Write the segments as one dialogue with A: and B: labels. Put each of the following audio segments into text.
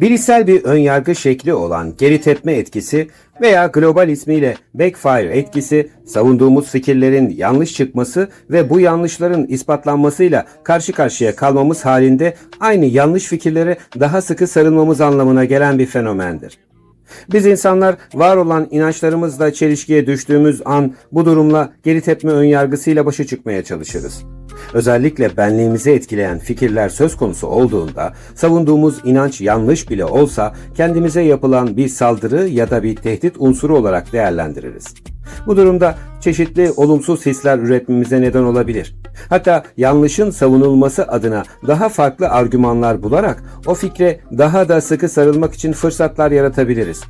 A: Bilişsel bir önyargı şekli olan geri tepme etkisi veya global ismiyle backfire etkisi, savunduğumuz fikirlerin yanlış çıkması ve bu yanlışların ispatlanmasıyla karşı karşıya kalmamız halinde aynı yanlış fikirlere daha sıkı sarılmamız anlamına gelen bir fenomendir. Biz insanlar var olan inançlarımızla çelişkiye düştüğümüz an bu durumla geri tepme önyargısıyla başa çıkmaya çalışırız. Özellikle benliğimizi etkileyen fikirler söz konusu olduğunda savunduğumuz inanç yanlış bile olsa kendimize yapılan bir saldırı ya da bir tehdit unsuru olarak değerlendiririz. Bu durumda çeşitli olumsuz hisler üretmemize neden olabilir. Hatta yanlışın savunulması adına daha farklı argümanlar bularak o fikre daha da sıkı sarılmak için fırsatlar yaratabiliriz.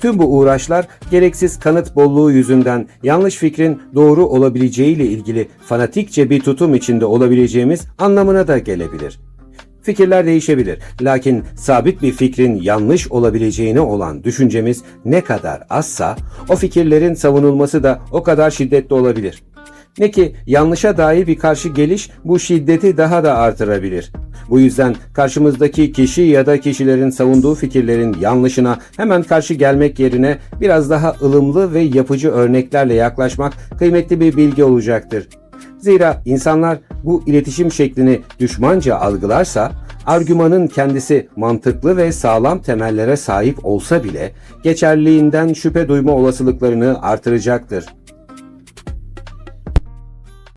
A: Tüm bu uğraşlar gereksiz kanıt bolluğu yüzünden yanlış fikrin doğru olabileceğiyle ilgili fanatikçe bir tutum içinde olabileceğimiz anlamına da gelebilir. Fikirler değişebilir. Lakin sabit bir fikrin yanlış olabileceğine olan düşüncemiz ne kadar azsa o fikirlerin savunulması da o kadar şiddetli olabilir. Ne ki yanlışa dair bir karşı geliş bu şiddeti daha da artırabilir. Bu yüzden karşımızdaki kişi ya da kişilerin savunduğu fikirlerin yanlışına hemen karşı gelmek yerine biraz daha ılımlı ve yapıcı örneklerle yaklaşmak kıymetli bir bilgi olacaktır. Zira insanlar bu iletişim şeklini düşmanca algılarsa, argümanın kendisi mantıklı ve sağlam temellere sahip olsa bile geçerliliğinden şüphe duyma olasılıklarını artıracaktır.